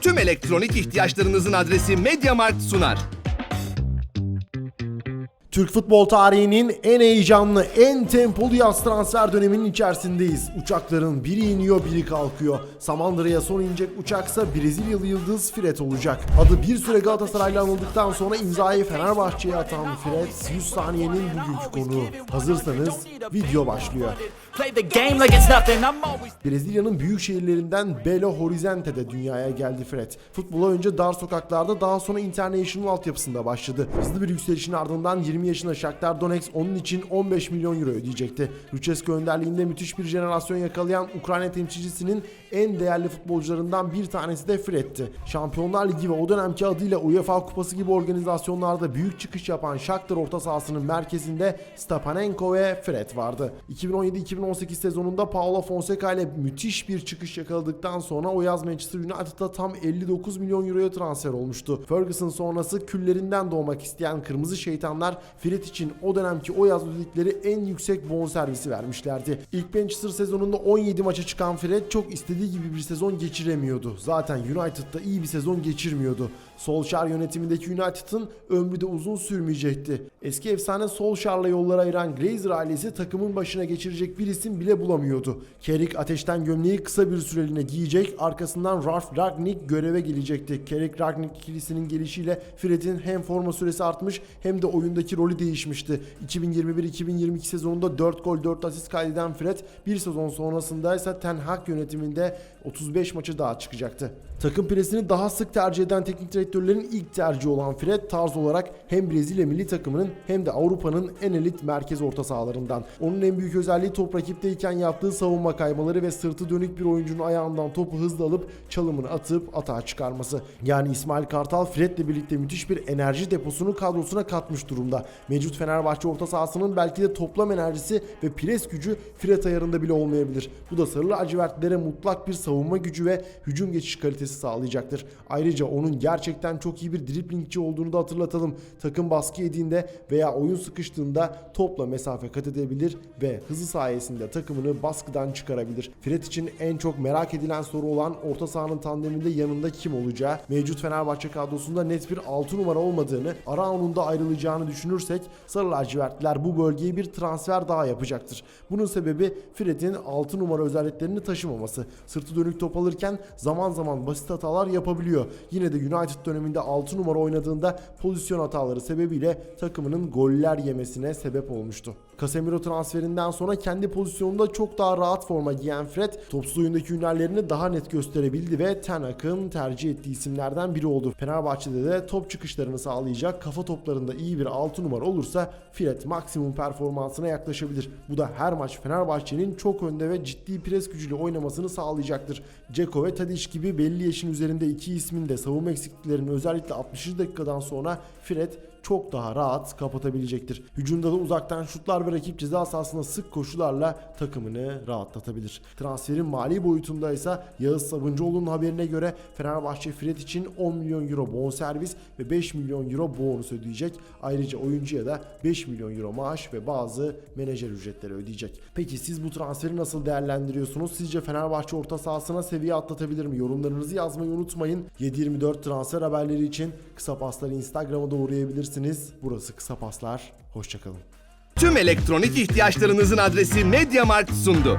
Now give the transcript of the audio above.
Tüm elektronik ihtiyaçlarınızın adresi MediaMarkt sunar. Türk futbol tarihinin en heyecanlı, en tempolu yaz transfer döneminin içerisindeyiz. Uçakların biri iniyor, biri kalkıyor. Samandıra'ya son inecek uçaksa Brezilyalı yıldız Fred olacak. Adı bir süre Galatasaray'la anıldıktan sonra imzayı Fenerbahçe'ye atan Fred, 100 saniyenin bugünkü konuğu. Hazırsanız video başlıyor. Brezilya'nın büyük şehirlerinden Belo Horizonte'de dünyaya geldi Fred. Futbola önce dar sokaklarda daha sonra International altyapısında başladı. Hızlı bir yükselişin ardından 20 yaşında Shakhtar Donetsk onun için 15 milyon euro ödeyecekti. Lucescu önderliğinde müthiş bir jenerasyon yakalayan Ukrayna temsilcisinin en değerli futbolcularından bir tanesi de Fred'ti. Şampiyonlar Ligi ve o dönemki adıyla UEFA Kupası gibi organizasyonlarda büyük çıkış yapan Shakhtar orta sahasının merkezinde Stepanenko ve Fred vardı. 2017-2018 sezonunda Paulo Fonseca ile müthiş bir çıkış yakaladıktan sonra o yaz Manchester United'a tam 59 milyon euroya transfer olmuştu. Ferguson sonrası küllerinden doğmak isteyen Kırmızı Şeytanlar Fred için o dönemki o yaz ödedikleri en yüksek bonservisi vermişlerdi. İlk Manchester sezonunda 17 maça çıkan Fred çok istediği gibi bir sezon geçiremiyordu. Zaten United'da iyi bir sezon geçirmiyordu. Solskjaer yönetimindeki United'ın ömrü de uzun sürmeyecekti. Eski efsane Solskjaer'la yollara ayıran Glazer ailesi takımın başına geçirecek bir isim bile bulamıyordu. Carrick ateşten gömleği kısa bir süreliğine giyecek, arkasından Ralf Ragnick göreve gelecekti. Carrick Ragnick ikilisinin gelişiyle Fred'in hem forma süresi artmış hem de oyundaki rolü değişmişti. 2021-2022 sezonunda 4 gol 4 asist kaydeden Fred bir sezon sonrasında ise Ten Hag yönetiminde 35 maçı daha çıkacaktı. Takım presini daha sık tercih eden teknik direktörlerin ilk tercihi olan Fred tarz olarak hem Brezilya milli takımının hem de Avrupa'nın en elit merkez orta sahalarından. Onun en büyük özelliği top rakipteyken yaptığı savunma kaymaları ve sırtı dönük bir oyuncunun ayağından topu hızlı alıp çalımını atıp atağa çıkarması. Yani İsmail Kartal Fred'le birlikte müthiş bir enerji deposunu kadrosuna katmış durumda. Mevcut Fenerbahçe orta sahasının belki de toplam enerjisi ve pres gücü Fred ayarında bile olmayabilir. Bu da sarı lacivertlere mutlak bir savunma gücü ve hücum geçiş kalitesi sağlayacaktır. Ayrıca onun gerçekten çok iyi bir driplingçi olduğunu da hatırlatalım. Takım baskı yediğinde veya oyun sıkıştığında topla mesafe kat edebilir ve hızı sayesinde takımını baskıdan çıkarabilir. Fred için en çok merak edilen soru olan orta sahanın tandeminde yanında kim olacağı, mevcut Fenerbahçe kadrosunda net bir 6 numara olmadığını, Arao'nun da ayrılacağını düşünürsek Sarı lacivertliler bu bölgeye bir transfer daha yapacaktır. Bunun sebebi Fred'in 6 numara özelliklerini taşımaması. Sırtı dönük top alırken zaman zaman basit hatalar yapabiliyor. Yine de United döneminde 6 numara oynadığında pozisyon hataları sebebiyle takımının goller yemesine sebep olmuştu. Casemiro transferinden sonra kendi pozisyonunda çok daha rahat forma giyen Fred, topsuz oyundaki hünerlerini daha net gösterebildi ve Ten Hag'ın tercih ettiği isimlerden biri oldu. Fenerbahçe'de de top çıkışlarını sağlayacak, kafa toplarında iyi bir 6 numara olursa Fred maksimum performansına yaklaşabilir. Bu da her maç Fenerbahçe'nin çok önde ve ciddi pres gücüyle oynamasını sağlayacaktır. Ceko ve Tadic gibi belli yaşın üzerinde iki ismin de savunma eksikliklerini özellikle 60. dakikadan sonra Fred çok daha rahat kapatabilecektir. Hücumda da uzaktan şutlar ve rakip ceza sahasına sık koşularla takımını rahatlatabilir. Transferin mali boyutunda ise Yağız Sabuncuoğlu'nun haberine göre Fenerbahçe Fred için 10 milyon euro bonservis ve 5 milyon euro bonus ödeyecek. Ayrıca oyuncuya da 5 milyon euro maaş ve bazı menajer ücretleri ödeyecek. Peki siz bu transferi nasıl değerlendiriyorsunuz? Sizce Fenerbahçe orta sahasına seviye atlatabilir mi? Yorumlarınızı yazmayı unutmayın. 724 transfer haberleri için kısa pasları Instagram'a da uğrayabilirsiniz. Burası kısa paslar. Hoşçakalın. Tüm elektronik ihtiyaçlarınızın adresi MediaMarkt sundu.